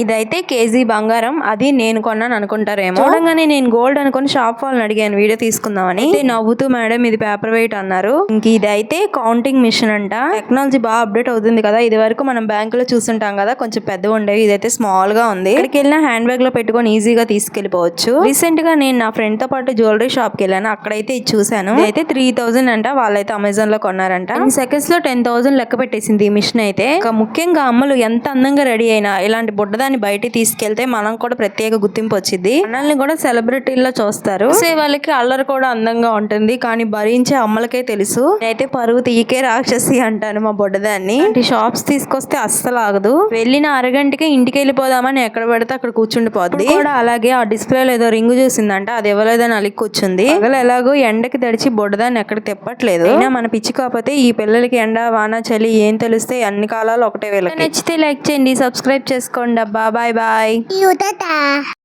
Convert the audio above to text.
ఇదైతే కేజీ బంగారం. అది నేను కొన్నాను అనుకుంటారేమో. చూడంగానే నేను గోల్డ్ అనుకుని షాప్ వాళ్ళని అడిగాను వీడియో తీసుకుందామని. నవ్వుతూ మేడం ఇది పేపర్ వెయిట్ అన్నారు. ఇంక ఇదైతే కౌంటింగ్ మిషన్ అంట. టెక్నాలజీ బాగా అప్డేట్ అవుతుంది కదా ఇది వరకు మనం బ్యాంక్లో చూస్తుంటాం కదా కొంచెం పెద్దగా ఉండేవి. ఇదైతే స్మాల్గా ఉంది. ఇక్కడికి వెళ్ళిన హ్యాండ్ బ్యాగ్లో పెట్టుకొని ఈజీగా తీసుకెళ్ళిపోవచ్చు రీసెంట్గా నేను నా ఫ్రెండ్తో పాటు జ్యువెలరీ షాప్కి వెళ్ళాను. అక్కడైతే ఇది చూసాను ఇదైతే త్రీ థౌసండ్ అంట. వాళ్ళైతే అమెజాన్లో కొన్నారంట. సెకండ్స్లో టెన్ థౌసండ్ లెక్క పెట్టేసింది ఈ మిషన్ అయితే. ముఖ్యంగా అమ్మలు ఎంత అందంగా రెడీ అయినా ఇలాంటి దాన్ని బయటికి తీసుకెళ్తే మనం కూడా ప్రత్యేక గుర్తింపు వచ్చింది మనల్ని కూడా సెలబ్రిటీల్లో చూస్తారు. చూసే వాళ్ళకి అల్లరి కూడా అందంగా ఉంటుంది. కానీ భరించే అమ్మలకే తెలుసు. నేనైతే పరువు తీకే రాక్షసి అంటాను మా బొడ్డదాన్ని. షాప్స్ తీసుకొస్తే అస్సలు ఆగదు. వెళ్ళిన అరగంటకి ఇంటికి వెళ్ళిపోదామని ఎక్కడ పెడితే అక్కడ కూర్చుండిపోద్ది కూడా అలాగే ఆ డిస్ప్లే ఏదో రింగ్ చూసిందంట. అది ఇవ్వలేదని అలిగి కూర్చుంది పగలు ఎలాగో ఎండకి తడిచి బొడ్డదాన్ని ఎక్కడ తిప్పట్లేదు. అయినా మన పిచ్చి కాకపోతే ఈ పిల్లలకి ఎండ వాన చలి ఏం తెలిస్తే అన్ని కాలాలు ఒకటే వెళ్ళి నచ్చితే లైక్ చేయండి సబ్స్క్రైబ్ చేసుకోండి అబ్బా. Bye bye bye. See you, Tata.